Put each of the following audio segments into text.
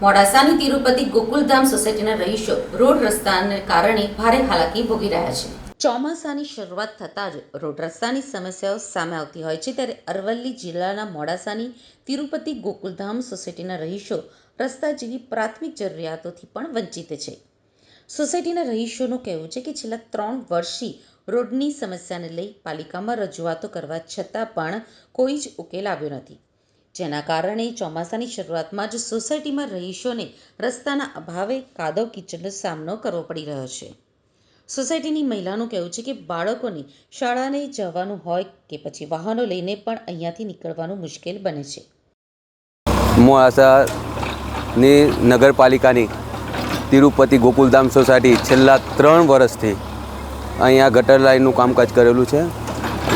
મોડાસાની તિરુપતિ ગોકુલધામ સોસાયટીના રહીશો રોડ રસ્તાને કારણે ભારે હાલાકી ભોગી રહ્યા છે. ચોમાસાની શરૂઆત થતાં જ રોડ રસ્તાની સમસ્યાઓ સામે આવતી હોય છે ત્યારે અરવલ્લી જિલ્લાના મોડાસાની તિરુપતિ ગોકુલધામ સોસાયટીના રહીશો રસ્તા જેવી પ્રાથમિક જરૂરિયાતોથી પણ વંચિત છે. સોસાયટીના રહીશોનું કહેવું છે કે છેલ્લા ત્રણ વર્ષથી રોડની સમસ્યાને લઈ પાલિકામાં રજૂઆતો કરવા છતાં પણ કોઈ જ ઉકેલ આવ્યો નથી. જેના કારણે ચોમાસાની શરૂઆતમાં જ સોસાયટીમાં રહીશોને રસ્તાના અભાવે કાદવ કિચડનો સામનો કરવો પડી રહ્યો છે. સોસાયટીની મહિલાનું કહેવું છે કે બાળકોને શાળાને જવાનું હોય કે પછી વાહનો લઈને પણ અહીંયાથી નીકળવાનું મુશ્કેલ બને છે. મોડાસાની નગરપાલિકાની તિરુપતિ ગોકુલધામ સોસાયટી છેલ્લા ત્રણ વર્ષથી અહીંયા ગટર લાઇનનું કામકાજ કરેલું છે.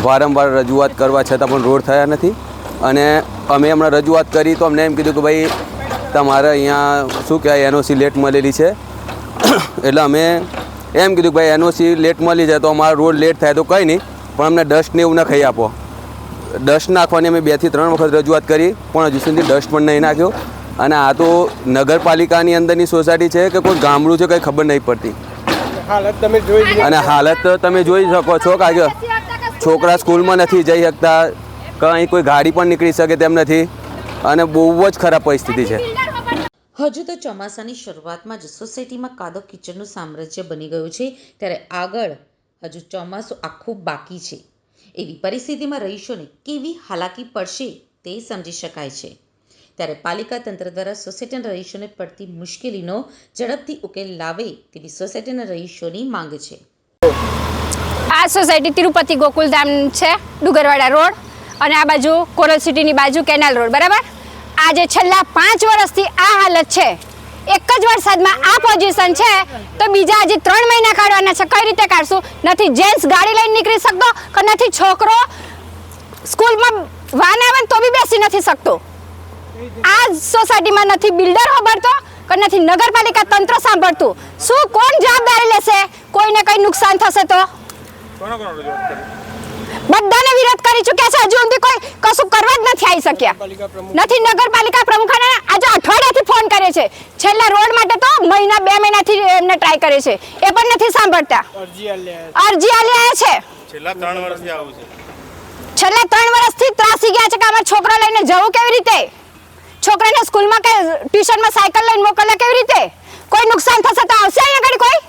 વારંવાર રજૂઆત કરવા છતાં પણ રોડ થયા નથી. અને અમે હમણાં રજૂઆત કરી તો અમને એમ કીધું કે ભાઈ તમારે અહીંયા શું કહેવાય એનઓસી લેટ મળેલી છે. એટલે અમે એમ કીધું કે ભાઈ એનઓસી લેટ મળી જાય તો અમારો રોડ લેટ થાય તો કંઈ નહીં પણ અમને ડસ્ટ ને એવું ના ખાઈ આપો. ડસ્ટ નાખવાની અમે બેથી ત્રણ વખત રજૂઆત કરી પણ હજુ સુધી ડસ્ટ પણ નહીં નાખ્યો. અને આ તો નગરપાલિકાની અંદરની સોસાયટી છે કે કોઈ ગામડું છે કંઈ ખબર નહીં પડતી. હાલત તમે જોઈ અને હાલત તમે જોઈ શકો છો કે છોકરા સ્કૂલમાં નથી જઈ શકતા કંઈ કોઈ ગાડી પણ નીકળી શકે તેમ નથી. અને બહુ જ ખરાબ પરિસ્થિતિ છે. હજુ તો ચોમાસાની શરૂઆતમાં જ સોસાયટીમાં કાદવ કિચડનું સામ્રાજ્ય બની ગયું છે. ત્યારે આગળ હજુ ચોમાસું આખું બાકી છે. એવી પરિસ્થિતિમાં રહીશોને કેવી હાલાકી પડશે તે સમજી શકાય છે. ત્યારે પાલિકા તંત્ર દ્વારા સોસાયટીના રહીશોને પડતી મુશ્કેલીનો ઝડપથી ઉકેલ લાવે તેવી સોસાયટીના રહીશોની માંગ છે. આ સોસાયટી તિરુપતિ ગોકુલધામ છે ડુગરવાડા રોડ. અને આ બાજુ કોરલ સિટીની બાજુ કેનાલ રોડ, બરાબર? આજે છેલ્લા પાંચ વર્ષથી આ હાલત છે. એક જ વરસાદમાં આ પોઝિશન છે, તો બીજા હજી ત્રણ મહિના કાઢવાના છે. કઈ રીતે કાઢશું? નથી જેન્ટ્સ ગાડી લઈને નીકળી શકતો કે નથી છોકરો સ્કૂલમાં વાન આવે તો બી બેસી નથી શકતો? આ સોસાયટીમાં નથી બિલ્ડર હોબરતો કે નથી નગરપાલિકા તંત્ર સાંભળતું? શું કોણ જવાબદારી લેશે? કોઈને કઈ નુકસાન થશે તો? બધાને વિરોધ કરી ચૂક્યા છે. હજુ સુધી કોઈ કશું કરવા જ નથી આવી શક્યા. નથી નગરપાલિકા પ્રમુખને આજે અઠવાડિયાથી ફોન કરે છે. છેલ્લા રોડ માટે તો મહિના બે મહિનાથી એમને ટ્રાય કરે છે. એ પણ નથી સાંભળતા. અરજી આલી આવ્યા છે. છેલ્લા ત્રણ વર્ષથી આવું છે. છેલ્લા ત્રણ વર્ષથી ત્રાસી ગયા છે કે અમારા છોકરા લઈને જવું કેવી રીતે? છોકરાને સ્કૂલમાં કે ટ્યુશનમાં સાયકલ લઈને મોકલે કેવી રીતે? કોઈ નુકસાન થશે તો આવશે અહીંયા આગળ કોઈ?